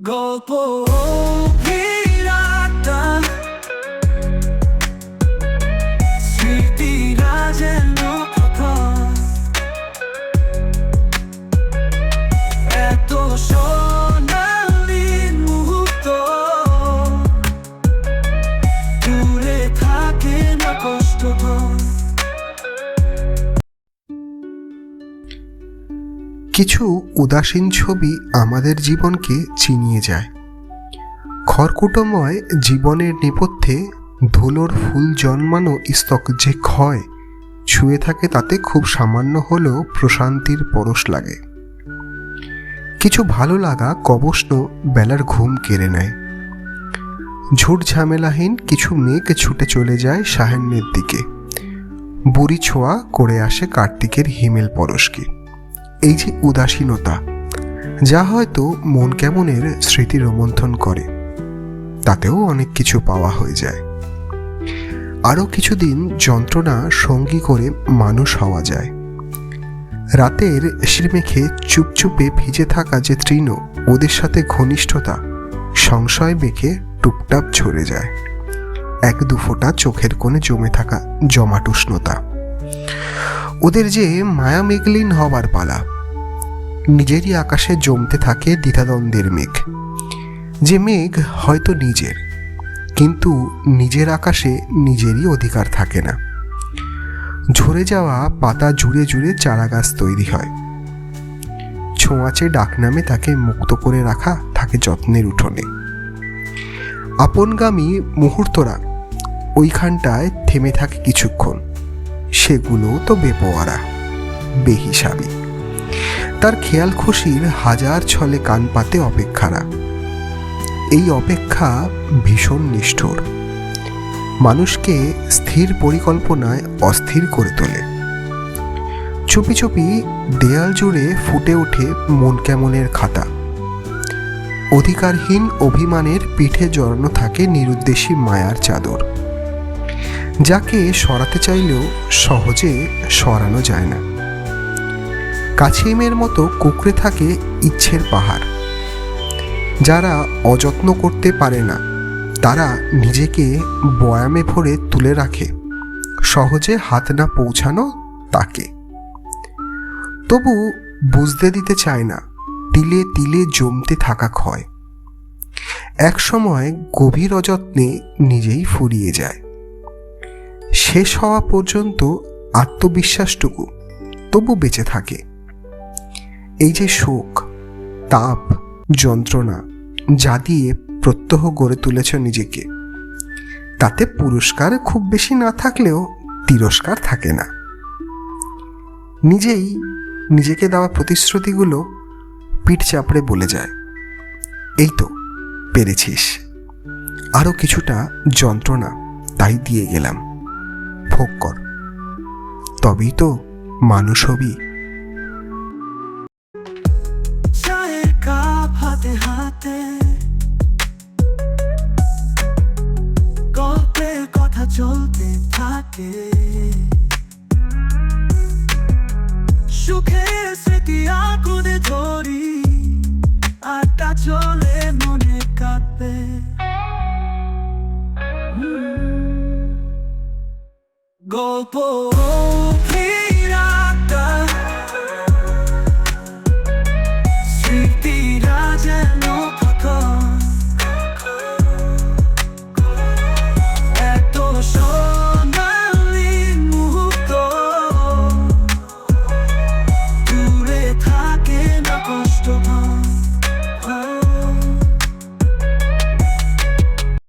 গল্প স্মৃতি স্মৃতিরা কিছু উদাসীন ছবি আমাদের জীবনকে চিনিয়ে যায়। খড়কুটোময় জীবনের নেপথ্যে ধুলোর ফুল জন্মানো স্তক যে ক্ষয় ছুঁয়ে থাকে তাতে খুব সামান্য হলেও প্রশান্তির পরশ লাগে। কিছু ভালো লাগা কবষ্ণ বেলার ঘুম কেড়ে নেয়। ঝুট ঝামেলাহীন কিছু মেঘ ছুটে চলে যায় সাহান্যের দিকে। বুড়ি ছোঁয়া করে আসে কার্তিকের হিমেল পরশকে। এই যে উদাসীনতা, যা হয়তো মন কেমনের স্মৃতি রোমন্থন করে, তাতেও অনেক কিছু পাওয়া হয়ে যায়। আরও কিছুদিন যন্ত্রণা সঙ্গী করে মানুষ হওয়া যায়। রাতের মেখে চুপচুপে ভিজে থাকা যে তৃণ, ওদের সাথে ঘনিষ্ঠতা, সংশয় মেখে টুপটাপ ঝরে যায়। এক দু ফোঁটা চোখের কোণে জমে থাকা জমাট উষ্ণতা ওদের যে মায়া মেঘলীন হবার পালা নিজেরই আকাশে জমতে থাকে দ্বিধাদ্বন্দ্বের মেঘ। যে মেঘ হয়তো নিজের, কিন্তু নিজের আকাশে নিজেরই অধিকার থাকে না। ঝরে যাওয়া পাতা জুড়ে জুড়ে চারা গাছ তৈরি হয়। ছোঁয়াচে ডাকনামে তাকে মুক্ত করে রাখা থাকে যত্নের উঠোনে। আপনগামী মুহূর্তরা ওইখানটায় থেমে থাকে কিছুক্ষণ। সেগুলো তো বেপোয়ারা, বেহিসাবি। তার খেয়াল খুশির হাজার ছলে কান পাতে অপেক্ষারা। এই অপেক্ষা ভীষণ নিষ্ঠুর। মানুষকে স্থির পরিকল্পনায় অস্থির করে তোলে। চুপি চুপি দেয়াল জুড়ে ফুটে ওঠে মন কেমনের খাতা। অধিকারহীন অভিমানের পিঠে জড়ানো থাকে নিরুদ্দেশী মায়ার চাদর। যাকে সরাতে চাইলেও সহজে সরানো যায় না। কাছিমের মতো কুকড়ে থাকে ইচ্ছের পাহাড়। যারা অযত্ন করতে পারে না, তারা নিজেকে বয়ামে ভরে তুলে রাখে, সহজে হাত না পৌঁছানো তাকে। তবু বুঝতে দিতে চায় না, তিলে তিলে জমতে থাকা ক্ষয় এক সময় গভীর অযত্নে নিজেই ফুরিয়ে যায়। শেষ হওয়া পর্যন্ত আত্মবিশ্বাসটুকু তবু বেঁচে থাকে। এই যে শোক, তাপ, যন্ত্রণা যা দিয়ে প্রত্যহ গড়ে তুলেছ নিজেকে, তাতে পুরস্কার খুব বেশি না থাকলেও তিরস্কার থাকে না। নিজেই নিজেকে দেওয়া প্রতিশ্রুতিগুলো পিঠ চাপড়ে বলে যায়, এই তো, পেরেছিস। আরও কিছুটা যন্ত্রণা তাই দিয়ে গেলাম। ভোগ কর। তবেই তো মানুষ হবি। গল্প